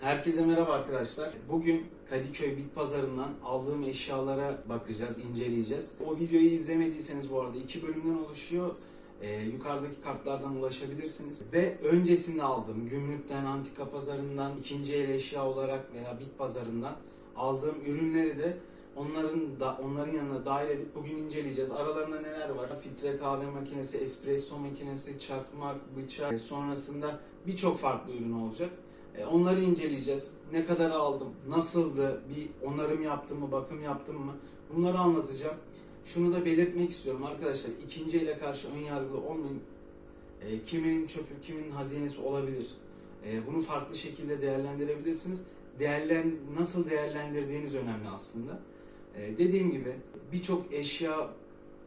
Herkese merhaba arkadaşlar. Bugün Kadıköy Bit Pazarı'ndan aldığım eşyalara bakacağız, inceleyeceğiz. O videoyu izlemediyseniz bu arada iki bölümden oluşuyor. Ee, yukarıdaki kartlardan ulaşabilirsiniz. Ve öncesinde aldığım gümrükten, antika pazarından, ikinci el eşya olarak veya bit pazarından aldığım ürünleri de onların da onların yanına dahil edip bugün inceleyeceğiz. Aralarında neler var? Filtre kahve makinesi, espresso makinesi, çakmak, bıçak, sonrasında birçok farklı ürün olacak. E, Onları inceleyeceğiz. Ne kadar aldım, nasıldı, bir onarım yaptım mı, bakım yaptım mı bunları anlatacağım. Şunu da belirtmek istiyorum arkadaşlar. ikinci ele karşı ön yargılı olmayın. E, kiminin çöpü, kiminin hazinesi olabilir. E, bunu farklı şekilde değerlendirebilirsiniz. Değerlen, nasıl değerlendirdiğiniz önemli aslında. E, dediğim gibi birçok eşya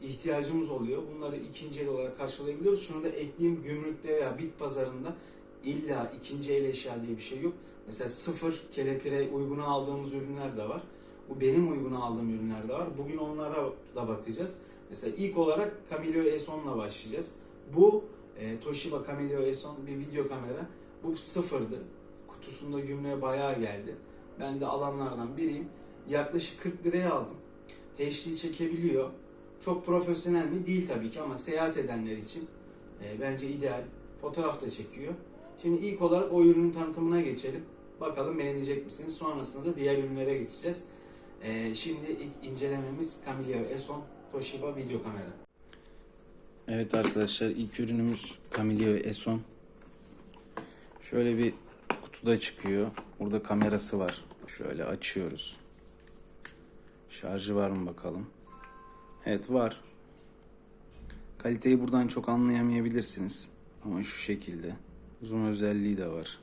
ihtiyacımız oluyor. Bunları ikinci el olarak karşılayabiliyoruz. Şunu da ekleyeyim gümrükte veya bit pazarında illa ikinci el eşya diye bir şey yok. Mesela sıfır kelepire uyguna aldığımız ürünler de var. Bu benim uyguna aldığım ürünler de var. Bugün onlara da bakacağız. Mesela ilk olarak Camillo S10'la başlayacağız. Bu e, Toshiba Camillo S10 bir video kamera. Bu sıfırdı. Kutusunda gümrüğe bayağı geldi. Ben de alanlardan biriyim. Yaklaşık 40 liraya aldım. HD çekebiliyor. Çok profesyonel mi? Değil tabii ki ama seyahat edenler için e, bence ideal. Fotoğraf da çekiyor. Şimdi ilk olarak o ürünün tanıtımına geçelim. Bakalım beğenecek misiniz? Sonrasında da diğer ürünlere geçeceğiz. Ee, şimdi ilk incelememiz Camillo S10 Toshiba video kamera. Evet arkadaşlar ilk ürünümüz Camillo S10. Şöyle bir kutuda çıkıyor. Burada kamerası var. Şöyle açıyoruz. Şarjı var mı bakalım. Evet var. Kaliteyi buradan çok anlayamayabilirsiniz. Ama şu şekilde. Zoom özelliği de var.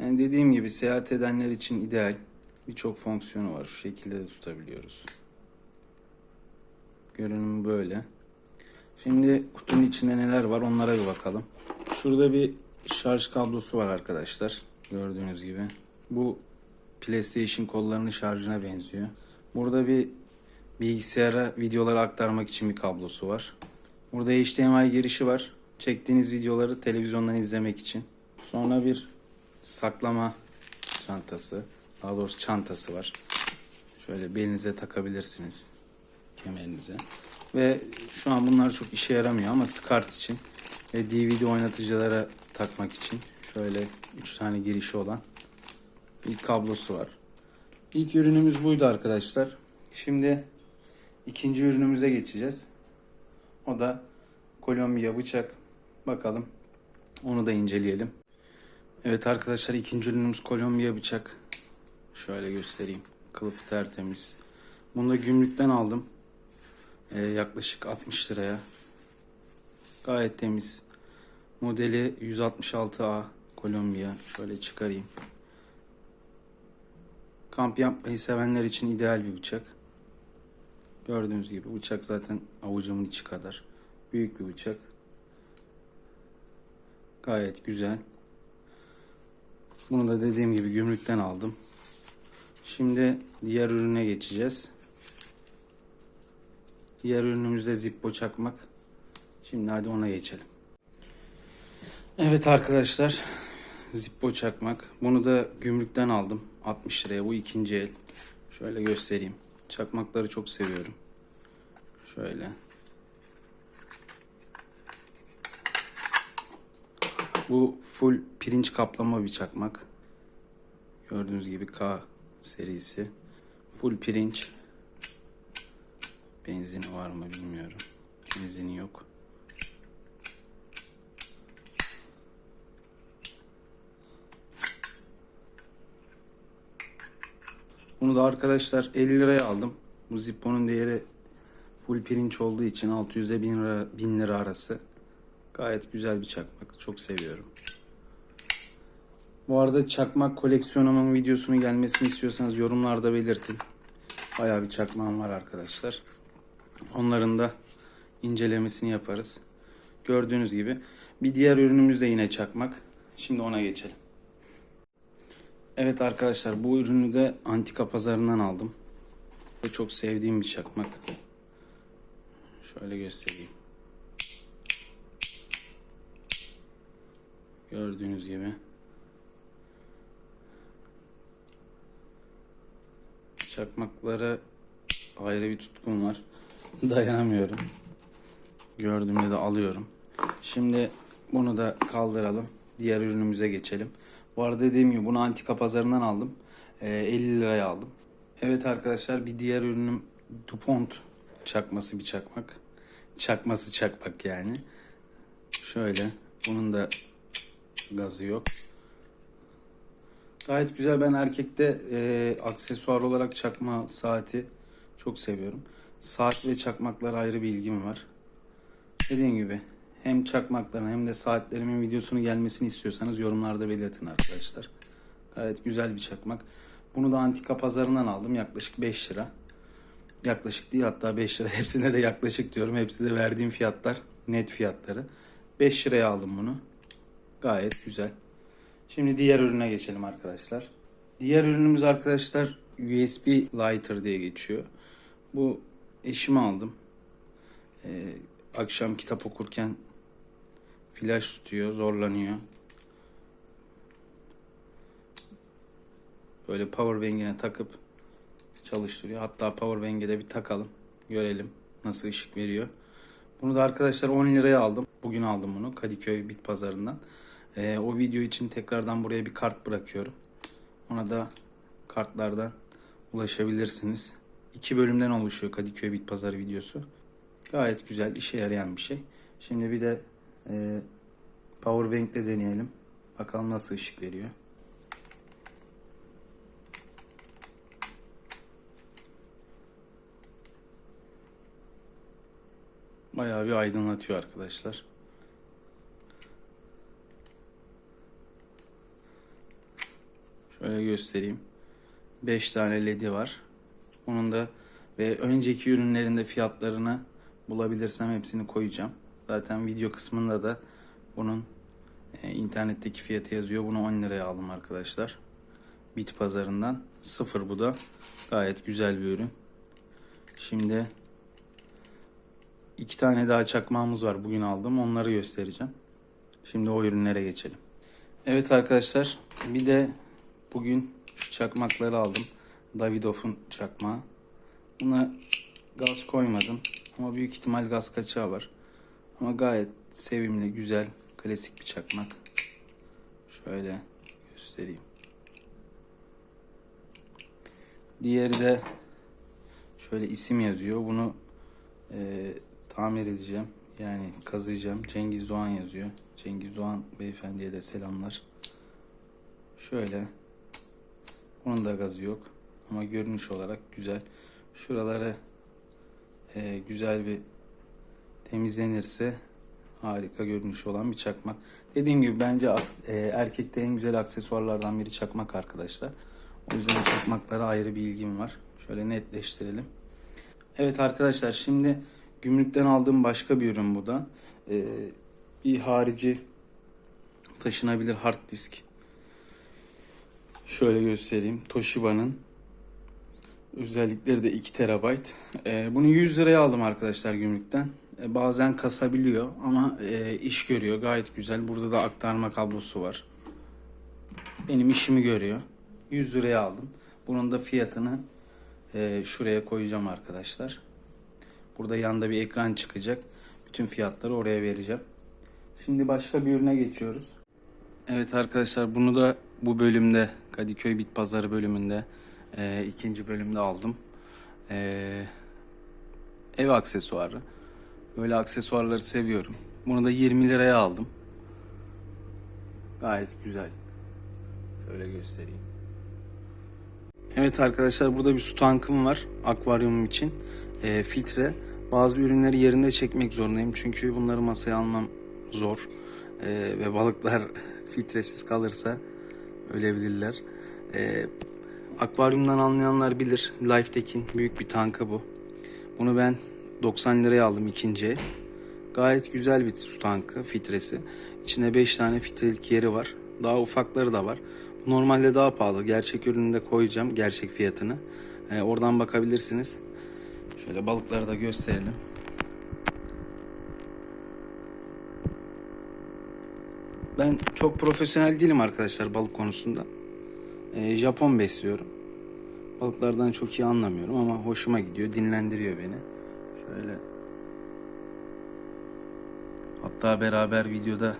Yani dediğim gibi seyahat edenler için ideal. Birçok fonksiyonu var. Şu şekilde de tutabiliyoruz. Görünümü böyle. Şimdi kutunun içinde neler var onlara bir bakalım. Şurada bir şarj kablosu var arkadaşlar. Gördüğünüz gibi. Bu PlayStation kollarının şarjına benziyor. Burada bir bilgisayara videoları aktarmak için bir kablosu var. Burada HDMI girişi var. Çektiğiniz videoları televizyondan izlemek için. Sonra bir saklama çantası. Daha doğrusu çantası var. Şöyle belinize takabilirsiniz. Kemerinize. Ve şu an bunlar çok işe yaramıyor ama SCART için ve DVD oynatıcılara takmak için şöyle 3 tane girişi olan bir kablosu var. İlk ürünümüz buydu arkadaşlar. Şimdi ikinci ürünümüze geçeceğiz. O da Kolombiya bıçak. Bakalım. Onu da inceleyelim. Evet arkadaşlar ikinci ürünümüz Kolombiya bıçak. Şöyle göstereyim. Kılıfı tertemiz. Bunu da gümrükten aldım. Ee, yaklaşık 60 liraya. Gayet temiz. Modeli 166A Kolombiya. Şöyle çıkarayım. Kamp yapmayı sevenler için ideal bir bıçak. Gördüğünüz gibi bıçak zaten avucumun içi kadar. Büyük bir bıçak. Gayet güzel. Bunu da dediğim gibi gümrükten aldım. Şimdi diğer ürüne geçeceğiz. Diğer ürünümüz de Zippo çakmak. Şimdi hadi ona geçelim. Evet arkadaşlar. Zippo çakmak. Bunu da gümrükten aldım. 60 liraya. Bu ikinci el. Şöyle göstereyim. Çakmakları çok seviyorum. Şöyle. Bu full pirinç kaplama bir çakmak. Gördüğünüz gibi K serisi. Full pirinç. Benzini var mı bilmiyorum. Benzini yok. Bunu da arkadaşlar 50 liraya aldım. Bu Zippo'nun değeri full pirinç olduğu için 600'e 1000 lira, 1000 lira arası. Gayet güzel bir çakmak. Çok seviyorum. Bu arada çakmak koleksiyonumun videosunu gelmesini istiyorsanız yorumlarda belirtin. Bayağı bir çakmağım var arkadaşlar. Onların da incelemesini yaparız. Gördüğünüz gibi. Bir diğer ürünümüz de yine çakmak. Şimdi ona geçelim. Evet arkadaşlar bu ürünü de antika pazarından aldım. Çok sevdiğim bir çakmak. Şöyle göstereyim. Gördüğünüz gibi. Çakmaklara ayrı bir tutkum var. Dayanamıyorum. Gördüğümde de alıyorum. Şimdi bunu da kaldıralım. Diğer ürünümüze geçelim. Bu arada dediğim gibi bunu antika pazarından aldım. Ee, e, 50 liraya aldım. Evet arkadaşlar bir diğer ürünüm DuPont çakması bir çakmak. Çakması çakmak yani. Şöyle bunun da gazı yok. Gayet güzel. Ben erkekte e, aksesuar olarak çakma saati çok seviyorum. Saat ve çakmaklara ayrı bir ilgim var. Dediğim gibi hem çakmakların hem de saatlerimin videosunu gelmesini istiyorsanız yorumlarda belirtin arkadaşlar. Gayet güzel bir çakmak. Bunu da antika pazarından aldım. Yaklaşık 5 lira. Yaklaşık değil hatta 5 lira. Hepsine de yaklaşık diyorum. Hepsi de verdiğim fiyatlar. Net fiyatları. 5 liraya aldım bunu. Gayet güzel. Şimdi diğer ürüne geçelim arkadaşlar. Diğer ürünümüz arkadaşlar USB lighter diye geçiyor. Bu eşime aldım. Ee, akşam kitap okurken flash tutuyor, zorlanıyor. Böyle power bank'ine takıp çalıştırıyor. Hatta power bank'e de bir takalım. Görelim nasıl ışık veriyor. Bunu da arkadaşlar 10 liraya aldım. Bugün aldım bunu Kadıköy Bit Pazarı'ndan. Ee, o video için tekrardan buraya bir kart bırakıyorum. Ona da kartlardan ulaşabilirsiniz. İki bölümden oluşuyor Kadıköy Bit Pazarı videosu. Gayet güzel, işe yarayan bir şey. Şimdi bir de e, Powerbank'le deneyelim. Bakalım nasıl ışık veriyor. Bayağı bir aydınlatıyor arkadaşlar. Şöyle göstereyim. 5 tane ledi var. Onun da ve önceki ürünlerinde fiyatlarını bulabilirsem hepsini koyacağım. Zaten video kısmında da bunun e, internetteki fiyatı yazıyor. Bunu 10 liraya aldım arkadaşlar. Bit pazarından. Sıfır bu da. Gayet güzel bir ürün. Şimdi iki tane daha çakmağımız var. Bugün aldım. Onları göstereceğim. Şimdi o ürünlere geçelim. Evet arkadaşlar. Bir de bugün şu çakmakları aldım. Davidoff'un çakmağı. Buna gaz koymadım. Ama büyük ihtimal gaz kaçağı var. Ama gayet sevimli, güzel, klasik bir çakmak. Şöyle göstereyim. Diğeri de şöyle isim yazıyor. Bunu e, tamir edeceğim. Yani kazıyacağım. Cengiz Doğan yazıyor. Cengiz Doğan beyefendiye de selamlar. Şöyle. Bunun da gazı yok. Ama görünüş olarak güzel. Şuraları e, güzel bir temizlenirse harika görünüş olan bir çakmak. Dediğim gibi bence e, erkekte en güzel aksesuarlardan biri çakmak arkadaşlar. O yüzden çakmaklara ayrı bir ilgim var. Şöyle netleştirelim. Evet arkadaşlar şimdi gümrükten aldığım başka bir ürün bu da. E, bir harici taşınabilir hard disk. Şöyle göstereyim. Toshiba'nın Özellikleri de 2 TB. Ee, bunu 100 liraya aldım arkadaşlar gümrükten. Ee, bazen kasabiliyor ama e, iş görüyor. Gayet güzel. Burada da aktarma kablosu var. Benim işimi görüyor. 100 liraya aldım. Bunun da fiyatını e, şuraya koyacağım arkadaşlar. Burada yanda bir ekran çıkacak. Bütün fiyatları oraya vereceğim. Şimdi başka bir ürüne geçiyoruz. Evet arkadaşlar bunu da bu bölümde Kadıköy Bit Pazarı bölümünde e, ikinci bölümde aldım. E, ev aksesuarı. Böyle aksesuarları seviyorum. Bunu da 20 liraya aldım. Gayet güzel. Şöyle göstereyim. Evet arkadaşlar burada bir su tankım var akvaryumum için. E, filtre. Bazı ürünleri yerinde çekmek zorundayım çünkü bunları masaya almam zor. E, ve balıklar filtresiz kalırsa ölebilirler. E, akvaryumdan anlayanlar bilir. Lifetek'in büyük bir tankı bu. Bunu ben 90 liraya aldım ikinci. Gayet güzel bir su tankı filtresi. İçinde 5 tane filtrelik yeri var. Daha ufakları da var. Normalde daha pahalı. Gerçek ürünü de koyacağım. Gerçek fiyatını. Ee, oradan bakabilirsiniz. Şöyle balıkları da gösterelim. Ben çok profesyonel değilim arkadaşlar balık konusunda. Ee, Japon besliyorum. Balıklardan çok iyi anlamıyorum ama hoşuma gidiyor. Dinlendiriyor beni. Şöyle. Hatta beraber videoda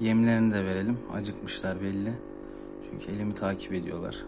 yemlerini de verelim. Acıkmışlar belli. Çünkü elimi takip ediyorlar.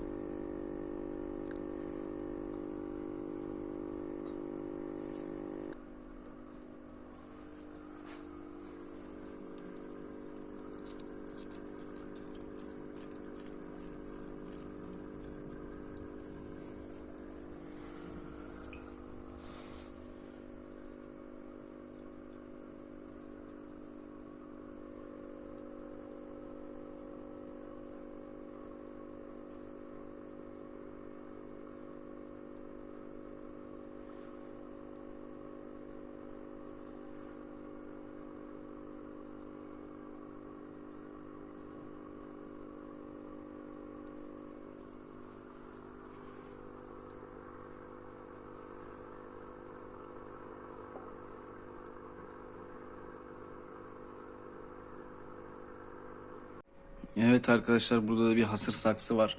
Evet arkadaşlar burada da bir hasır saksı var.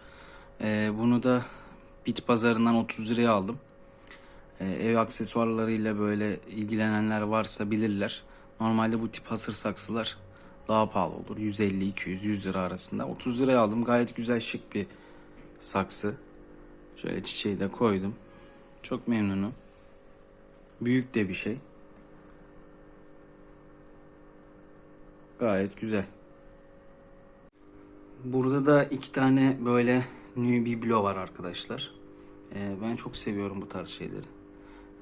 Ee, bunu da bit pazarından 30 liraya aldım. Ee, ev aksesuarlarıyla böyle ilgilenenler varsa bilirler. Normalde bu tip hasır saksılar daha pahalı olur. 150, 200, 100 lira arasında. 30 liraya aldım. Gayet güzel şık bir saksı. Şöyle çiçeği de koydum. Çok memnunum. Büyük de bir şey. Gayet güzel. Burada da iki tane böyle New Biblo var arkadaşlar. Ee, ben çok seviyorum bu tarz şeyleri.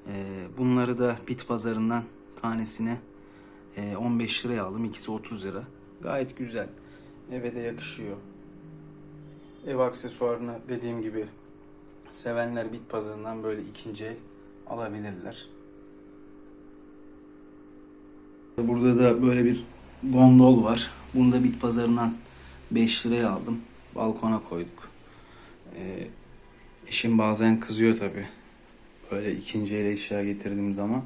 Ee, bunları da bit pazarından tanesine e, 15 liraya aldım. İkisi 30 lira. Gayet güzel. Eve de yakışıyor. Ev aksesuarını dediğim gibi sevenler bit pazarından böyle ikinci alabilirler. Burada da böyle bir gondol var. Bunu da bit pazarından 5 liraya aldım. Balkona koyduk. Ee, eşim bazen kızıyor tabi. Böyle ikinci el eşya getirdiğim zaman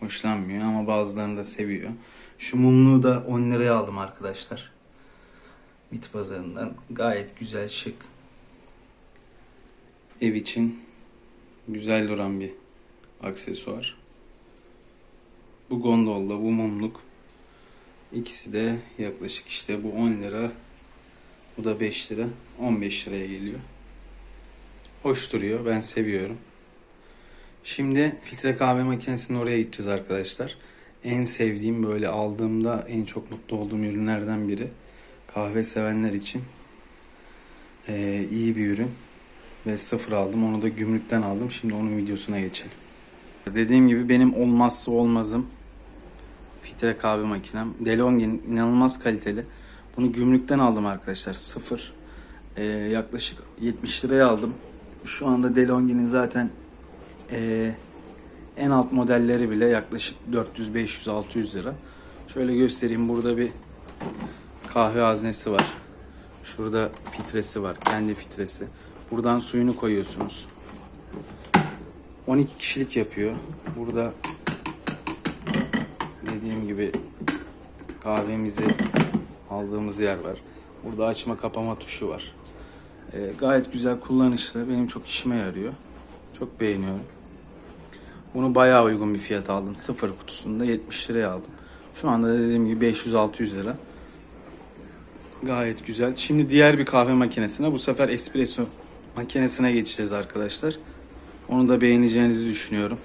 hoşlanmıyor ama bazılarını da seviyor. Şu mumluğu da 10 liraya aldım arkadaşlar. Bit pazarından. Gayet güzel, şık. Ev için güzel duran bir aksesuar. Bu gondolda, bu mumluk. İkisi de yaklaşık işte bu 10 lira, bu da 5 lira. 15 liraya geliyor. Hoş duruyor. Ben seviyorum. Şimdi filtre kahve makinesinin oraya gideceğiz arkadaşlar. En sevdiğim böyle aldığımda en çok mutlu olduğum ürünlerden biri. Kahve sevenler için ee, iyi bir ürün. Ve sıfır aldım. Onu da gümrükten aldım. Şimdi onun videosuna geçelim. Dediğim gibi benim olmazsa olmazım filtre kahve makinem. DeLonghi'nin inanılmaz kaliteli. Bunu gümrükten aldım arkadaşlar. Sıfır. Ee, yaklaşık 70 liraya aldım. Şu anda DeLonghi'nin zaten ee, en alt modelleri bile yaklaşık 400, 500, 600 lira. Şöyle göstereyim. Burada bir kahve haznesi var. Şurada filtresi var. Kendi filtresi. Buradan suyunu koyuyorsunuz. 12 kişilik yapıyor. Burada dediğim gibi kahvemizi aldığımız yer var. Burada açma kapama tuşu var. Ee, gayet güzel kullanışlı. Benim çok işime yarıyor. Çok beğeniyorum. Bunu bayağı uygun bir fiyat aldım. Sıfır kutusunda 70 liraya aldım. Şu anda dediğim gibi 500-600 lira. Gayet güzel. Şimdi diğer bir kahve makinesine. Bu sefer espresso makinesine geçeceğiz arkadaşlar. Onu da beğeneceğinizi düşünüyorum.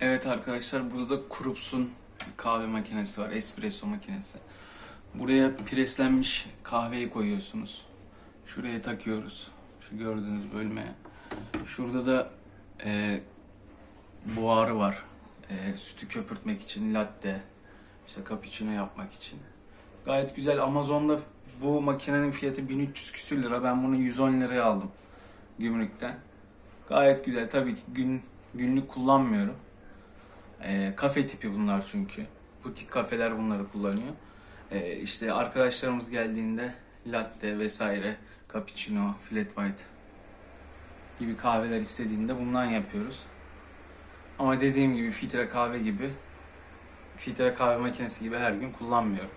Evet arkadaşlar burada da Krups'un kahve makinesi var. Espresso makinesi. Buraya preslenmiş kahveyi koyuyorsunuz. Şuraya takıyoruz. Şu gördüğünüz bölmeye. Şurada da e, buharı var. E, sütü köpürtmek için latte, işte cappuccino yapmak için. Gayet güzel. Amazon'da bu makinenin fiyatı 1300 küsür lira. Ben bunu 110 liraya aldım gümrükten. Gayet güzel. Tabii ki gün günlük kullanmıyorum. E, kafe tipi bunlar çünkü. Butik kafeler bunları kullanıyor. E, işte arkadaşlarımız geldiğinde latte vesaire, cappuccino, flat white gibi kahveler istediğinde bundan yapıyoruz. Ama dediğim gibi filtre kahve gibi filtre kahve makinesi gibi her gün kullanmıyorum.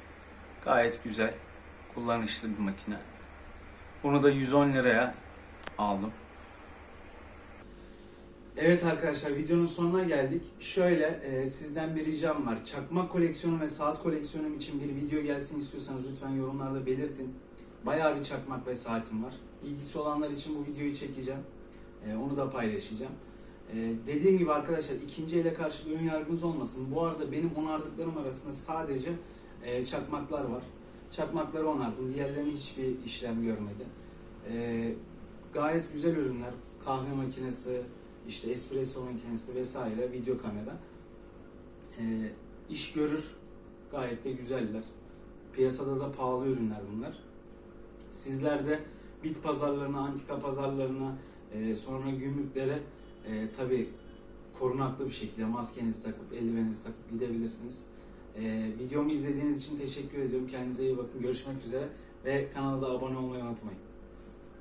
Gayet güzel, kullanışlı bir makine. Bunu da 110 liraya aldım. Evet arkadaşlar videonun sonuna geldik. Şöyle e, sizden bir ricam var. Çakmak koleksiyonu ve saat koleksiyonum için bir video gelsin istiyorsanız lütfen yorumlarda belirtin. Bayağı bir çakmak ve saatim var. İlgisi olanlar için bu videoyu çekeceğim. E, onu da paylaşacağım. E, dediğim gibi arkadaşlar ikinci ele karşı ön yargınız olmasın. Bu arada benim onardıklarım arasında sadece e, çakmaklar var. Çakmakları onardım. Diğerlerine hiçbir işlem görmedi. E, gayet güzel ürünler. Kahve makinesi, işte espresso makinesi vesaire, video kamera. E, iş görür. Gayet de güzeller. Piyasada da pahalı ürünler bunlar. Sizler de bit pazarlarına, antika pazarlarına, e, sonra gümrüklere e, tabi korunaklı bir şekilde maskenizi takıp, eldiveninizi takıp gidebilirsiniz. E, videomu izlediğiniz için teşekkür ediyorum. Kendinize iyi bakın. Görüşmek üzere ve kanala da abone olmayı unutmayın.